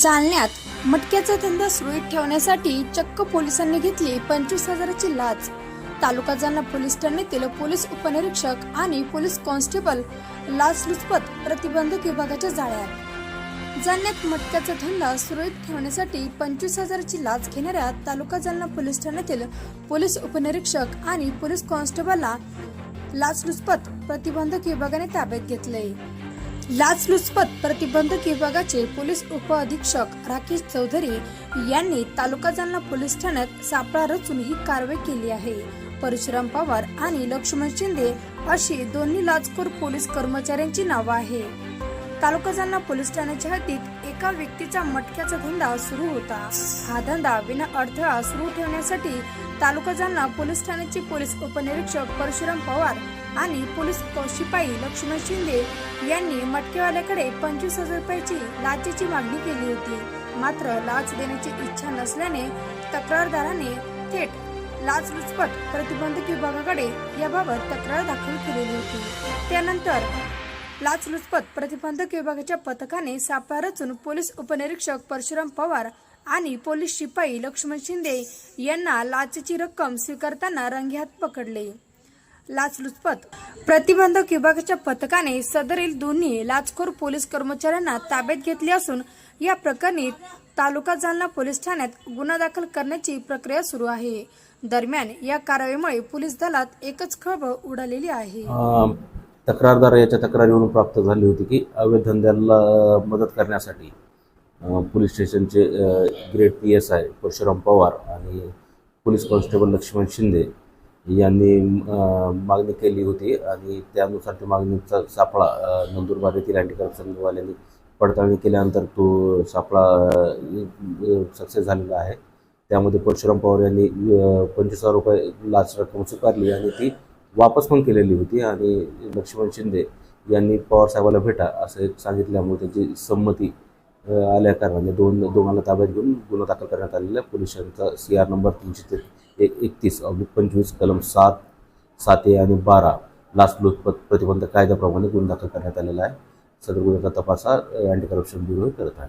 जालन्यात मटक्याचा धंदा सुरळीत ठेवण्यासाठी चक्क पोलिसांनी घेतली पंचवीस हजाराची लाच. तालुका जालना पोलीस ठाण्यातील पोलीस उपनिरीक्षक आणि पोलीस कॉन्स्टेबल लाचलुचपत प्रतिबंधक विभागाच्या जाळ्यात. जालन्यात मटक्याचा धंदा सुरळीत ठेवण्यासाठी पंचवीस हजाराची लाच घेणाऱ्या तालुका जालना पोलीस ठाण्यातील पोलीस उपनिरीक्षक आणि पोलीस कॉन्स्टेबलला लाचलुचपत प्रतिबंधक विभागाने ताब्यात घेतले लाचलुचपत प्रतिबंधक विभागाचे पोलीस उप अधीक्षक राकेश चौधरी यांनी तालुका जालना पोलीस ठाण्यात सापळा रचून ही कारवाई केली आहे. परशुराम पवार आणि लक्ष्मण शिंदे अशी दोन्ही लाचखोर पोलीस कर्मचाऱ्यांची नावं आहे तालुका जालना पोलीस ठाण्याच्या हद्दीत एका व्यक्तीचा मटक्याचा धंदा सुरू होता. हा धंदा विना अडथळा सुरू ठेवण्यासाठी तालुका जालना पोलीस ठाण्याचे पोलीस उपनिरीक्षक परशुराम पवार आणि पोलीस शिपाई लक्ष्मण शिंदे यांनी मटकेवाल्याकडे पंचवीस हजार रुपयाची लाचेची मागणी केली होती. मात्र लाच देण्याची इच्छा नसल्याने तक्रारदाराने थेट लाचलुचपत प्रतिबंधक विभागाकडे याबाबत तक्रार दाखल केलेली होती. त्यानंतर लाचलुचपत प्रतिबंधक विभागाच्या पथकाने सापळा रचून पोलीस उपनिरीक्षक परशुराम पवार आणि पोलीस शिपाई लक्ष्मण शिंदे यांना लाचेची रक्कम स्वीकारताना रंगेहात पकडले. लाचलुचपत प्रतिबंधक विभागाच्या पथकाने सदरील दोन्ही लाचखोर पोलीस कर्मचाऱ्यांना ताब्यात घेतले असून या प्रकरणी तालुका जालना पोलीस ठाण्यात गुन्हा दाखल करण्याची प्रक्रिया सुरू आहे. दरम्यान या कारवाईमुळे पोलीस दलात एकच खळबळ उडालेली आहे. तक्रारदार याच्या तक्रारीवरून प्राप्त झाली होती की अवैध धंद्याला मदत करण्यासाठी पोलीस स्टेशनचे great grade P S I Parshuram Pawar आणि पोलीस कॉन्स्टेबल लक्ष्मण शिंदे यांनी मागणी केली होती आणि त्यानुसार त्या मागणीचा सापळा नंदुरबार येथील अँटी करप्शनवाल्यांनी पडताळणी केल्यानंतर तो सापळा सक्सेस झालेला आहे. त्यामध्ये परशुराम पवार यांनी पंचवीस हजार रुपये लाच रक्कम स्वीकारली आणि ती वापस पण केलेली होती आणि लक्ष्मण शिंदे यांनी पवारसाहेबाला भेटा असं एक सांगितल्यामुळे त्यांची संमती आल्या कारणाने दोन दोघांना ताब्यात घेऊन गुन्हा दाखल करण्यात आलेला आहे पोलिसांचा सी आर नंबर तीनशे ते एक एकतीस अब्लिक पंचवीस कलम सात सात ए आणि बारा लाचलुचपत प्रतिबंध कायद्याप्रमाणे गुन्हा दाखल करण्यात आलेला आहे. सदर गुन्ह्याचा तपास हा अँटी करप्शन ब्युरो करत आहे.